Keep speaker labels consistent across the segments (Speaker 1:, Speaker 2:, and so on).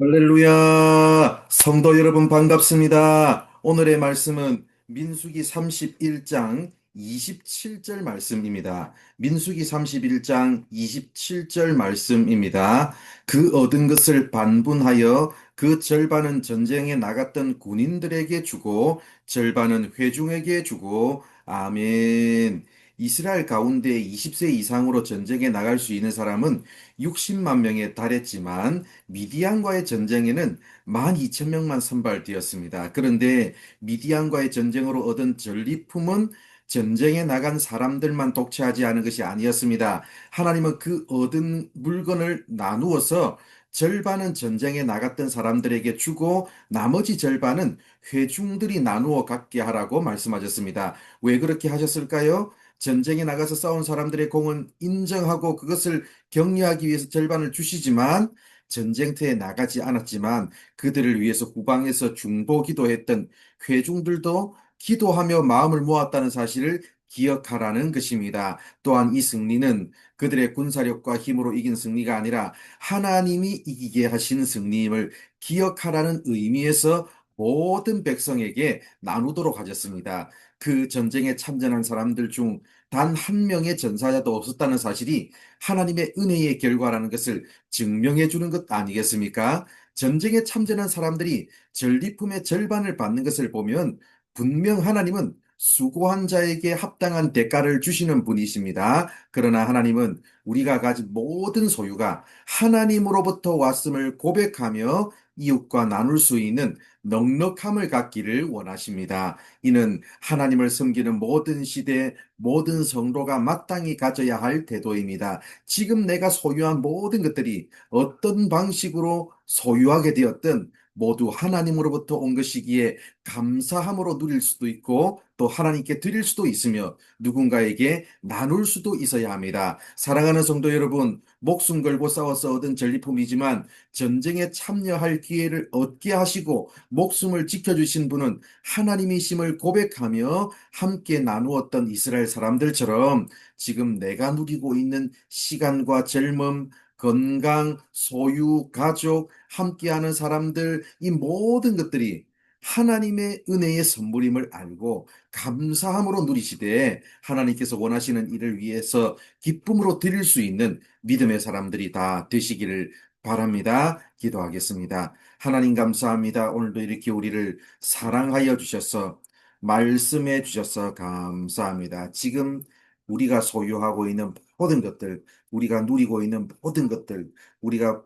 Speaker 1: 할렐루야! 성도 여러분 반갑습니다. 오늘의 말씀은 민수기 31장 27절 말씀입니다. 민수기 31장 27절 말씀입니다. 그 얻은 것을 반분하여 그 절반은 전쟁에 나갔던 군인들에게 주고 절반은 회중에게 주고 아멘. 이스라엘 가운데 20세 이상으로 전쟁에 나갈 수 있는 사람은 60만 명에 달했지만 미디안과의 전쟁에는 12,000명만 선발되었습니다. 그런데 미디안과의 전쟁으로 얻은 전리품은 전쟁에 나간 사람들만 독차하지 않은 것이 아니었습니다. 하나님은 그 얻은 물건을 나누어서 절반은 전쟁에 나갔던 사람들에게 주고 나머지 절반은 회중들이 나누어 갖게 하라고 말씀하셨습니다. 왜 그렇게 하셨을까요? 전쟁에 나가서 싸운 사람들의 공은 인정하고 그것을 격려하기 위해서 절반을 주시지만 전쟁터에 나가지 않았지만 그들을 위해서 후방에서 중보 기도했던 회중들도 기도하며 마음을 모았다는 사실을 기억하라는 것입니다. 또한 이 승리는 그들의 군사력과 힘으로 이긴 승리가 아니라 하나님이 이기게 하신 승리임을 기억하라는 의미에서 모든 백성에게 나누도록 하셨습니다. 그 전쟁에 참전한 사람들 중 단 한 명의 전사자도 없었다는 사실이 하나님의 은혜의 결과라는 것을 증명해 주는 것 아니겠습니까? 전쟁에 참전한 사람들이 전리품의 절반을 받는 것을 보면 분명 하나님은 수고한 자에게 합당한 대가를 주시는 분이십니다. 그러나 하나님은 우리가 가진 모든 소유가 하나님으로부터 왔음을 고백하며 이웃과 나눌 수 있는 넉넉함을 갖기를 원하십니다. 이는 하나님을 섬기는 모든 시대, 모든 성도가 마땅히 가져야 할 태도입니다. 지금 내가 소유한 모든 것들이 어떤 방식으로 소유하게 되었든 모두 하나님으로부터 온 것이기에 감사함으로 누릴 수도 있고 또 하나님께 드릴 수도 있으며 누군가에게 나눌 수도 있어야 합니다. 사랑하는 성도 여러분, 목숨 걸고 싸워서 얻은 전리품이지만 전쟁에 참여할 기회를 얻게 하시고 목숨을 지켜주신 분은 하나님이심을 고백하며 함께 나누었던 이스라엘 사람들처럼 지금 내가 누리고 있는 시간과 젊음, 건강, 소유, 가족, 함께하는 사람들, 이 모든 것들이 하나님의 은혜의 선물임을 알고 감사함으로 누리시되 하나님께서 원하시는 일을 위해서 기쁨으로 드릴 수 있는 믿음의 사람들이 다 되시기를 바랍니다. 기도하겠습니다. 하나님 감사합니다. 오늘도 이렇게 우리를 사랑하여 주셔서 말씀해 주셔서 감사합니다. 지금 우리가 소유하고 있는 모든 것들, 우리가 누리고 있는 모든 것들, 우리가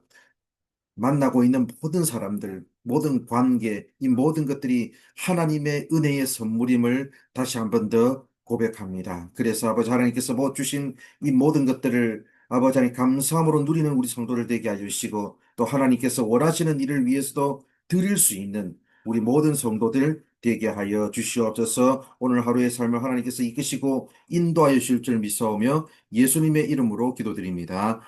Speaker 1: 만나고 있는 모든 사람들, 모든 관계, 이 모든 것들이 하나님의 은혜의 선물임을 다시 한 번 더 고백합니다. 그래서 아버지 하나님께서 뭐 주신 이 모든 것들을 아버지 하나님 감사함으로 누리는 우리 성도를 되게 해주시고 또 하나님께서 원하시는 일을 위해서도 드릴 수 있는 우리 모든 성도들 되게 하여 주시옵소서 오늘 하루의 삶을 하나님께서 이끄시고 인도하여 주실 줄 믿사오며 예수님의 이름으로 기도드립니다.